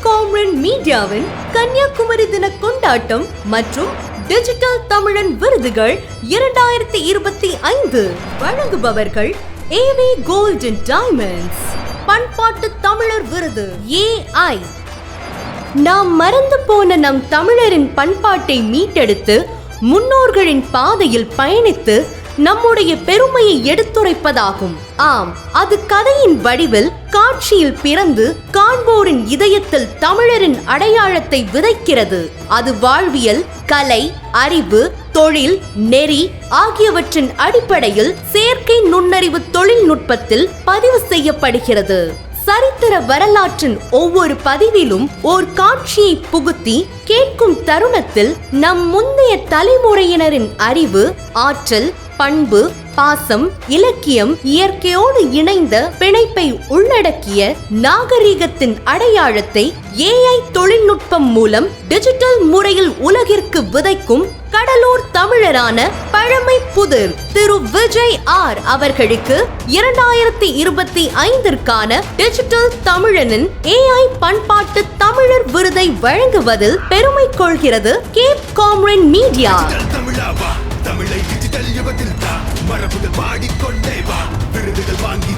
காம்ரன் மீடியாவின் கன்னியாகுமரி தின கொண்டாட்டம் மற்றும் டிஜிட்டல் தமிழன் விருதுகள் இரண்டாயிரத்தி இருபத்தி ஐந்து வழங்குபவர்கள் ஏவி கோல்டன் டைமண்ட்ஸ் பண்பாட்டு தமிழர் விருது ஏஐ நாம் மறந்து போன நம் தமிழரின் பண்பாட்டை மீட்டெடுத்து முன்னோர்களின் பாதையில் பயணித்து நம்முடைய பெருமையை எடுத்துரைப்பதாகும். ஆம் அது கதையின் வடிவில் காட்சியில் பிறந்து காண்போரின் இதயத்தில் தமிழரின் அடையாளத்தை விதைக்கிறது. அது வாழ்வியல் கலை அறிவு தொழில் நெறி ஆகியவற்றின் அடிப்படையில் செயற்கை நுண்ணறிவு தொழில்நுட்பத்தில் பதிவு செய்யப்படுகிறது. சரித்திர வரலாற்றின் ஒவ்வொரு பதிவிலும் ஓர் காட்சியை புகுத்தி கேட்கும் தருணத்தில் நம் முந்தைய தலைமுறையினரின் அறிவு ஆற்றல் பண்பு பாசம் இலக்கியம் இயற்கையோடு இணைந்த பிணைப்பை உள்ளடக்கிய நாகரீகத்தின் அடையாளத்தை ஏஐ தொழில்நுட்பம் மூலம் டிஜிட்டல் முறையில் உலகிற்கு விதைக்கும் கடலூர் தமிழரான பழமை புதிர் திரு விஜய் ஆர் அவர்களுக்கு இரண்டாயிரத்தி இருபத்தி ஐந்திற்கான டிஜிட்டல் தமிழனின் ஏஐ பண்பாட்டு தமிழர் விருதை வழங்குவதில் பெருமை கொள்கிறது கேப் காம்ரன் மீடியா தமிழாவா தமிழை டிஜிட்டல் யுகத்தில் தான் மரபுகள் பாடிக்கொண்டே வா. விருதுகள் வாங்கி